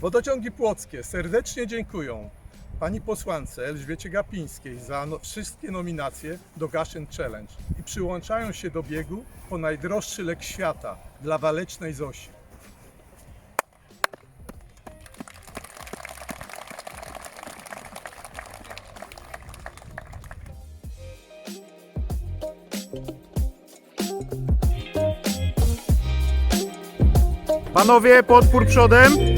Wodociągi Płockie serdecznie dziękują pani posłance Elżbiecie Gapińskiej za no, wszystkie nominacje do Gaszyn Challenge i przyłączają się do biegu po najdroższy lek świata dla walecznej Zosi. Panowie, podpór przodem.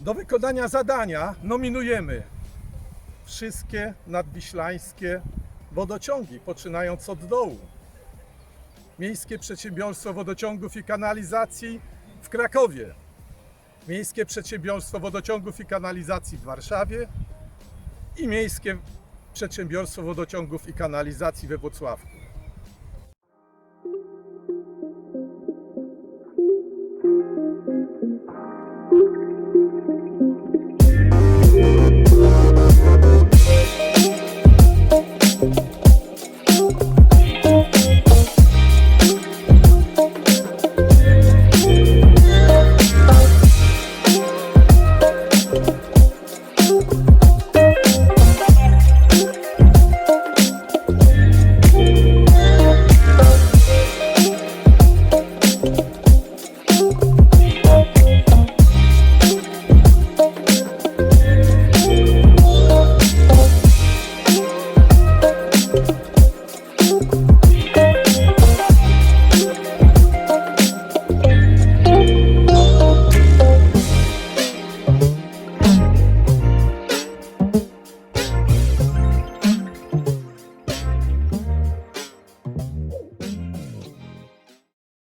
Do wykonania zadania nominujemy wszystkie nadwiślańskie wodociągi, poczynając od dołu. Miejskie Przedsiębiorstwo Wodociągów i Kanalizacji w Krakowie, Miejskie Przedsiębiorstwo Wodociągów i Kanalizacji w Warszawie i Miejskie Przedsiębiorstwo Wodociągów i Kanalizacji we Włocławku.